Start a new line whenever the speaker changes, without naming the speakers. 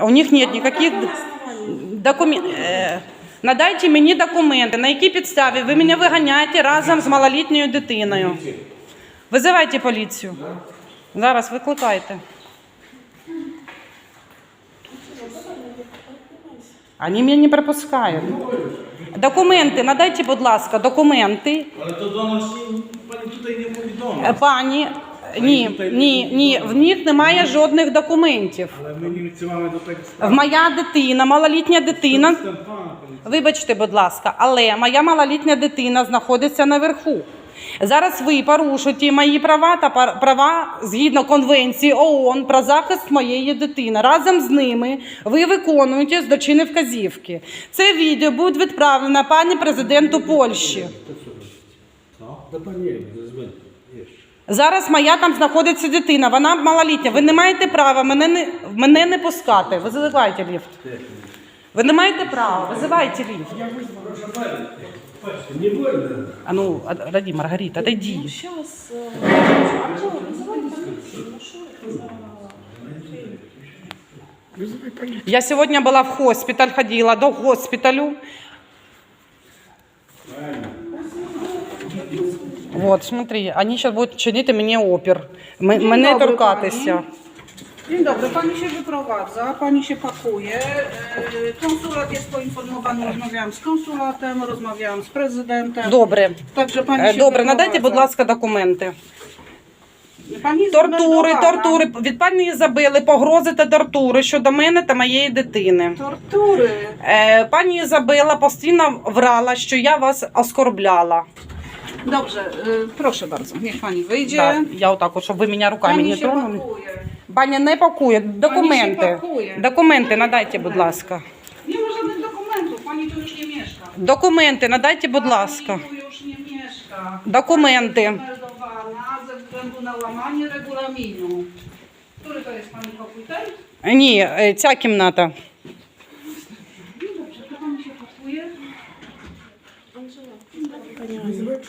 У них нет никаких документів. Надайте мені документи, на якій підставі ви мене виганяєте разом з малолітньою дитиною. Визивайте поліцію. Зараз викликайте. Вони мене не пропускають. Документи, надайте, будь ласка, документи.
Але то до нас пані тут не повідомлено.
Пані, ні, ні, ні, в них немає жодних документів.
Але ми до
В моя дитина, малолітня дитина. Вибачте, будь ласка, але моя малолітня дитина знаходиться наверху. Зараз ви порушуєте мої права та права згідно конвенції ООН про захист моєї дитини. Разом з ними ви виконуєте злочинні вказівки. Це відео буде відправлено пані президенту Польщі.
Да пані.
Зараз моя там знаходиться дитина, вона малолітня. Ви не маєте права мене не, мене не пускати. Визивайте ліфт. Ви не маєте права, визивайте ліфт.
Не больно.
А ну, от- ради, Маргарита, отойди.
Сейчас. А что, вызывай полицию. Ну что это за...
Я сегодня была в хоспиталь, ходила до госпиталю. Вот, смотри, они сейчас будут чинити мені опір. М- мене
dobry,
торкатися.
Dzień dobry, pani się wyprowadza, pani się pakuje. E, Konsulat jest poinformowany, rozmawiałam z konsulatem, rozmawiałam z prezydentem.
Добре.
Także pani
Е,
się
Добре, надайте, будь ласка, документи.
Pani jest
Тортури,
zameldowana.
тортури. Від пані Ізабели погрози та тортури щодо мене та моєї дитини.
Tortury.
Е, Пані Ізабела постійно врала, що я вас оскорбляла.
Dobrze, e, proszę bardzo, niech pani wyjdzie.
Да, я отак, от, щоб ви мене руками
Pani się
тронули.
pakuje.
Пані не пакує. Документи.
пакує.
Документи надайте, будь ласка.
Nie ma żadnych dokumentów, pani tu już nie mieszka.
Dокументи надайте, будь ласка.
Pani tu już nie mieszka.
Ddokumenty.
Zameldowana ze względu na łamanie regulaminu. Który to jest pani pokój? Ten?
Ні, е, ця кімната.
No dobrze, to pani się pakuje. 嗯事了，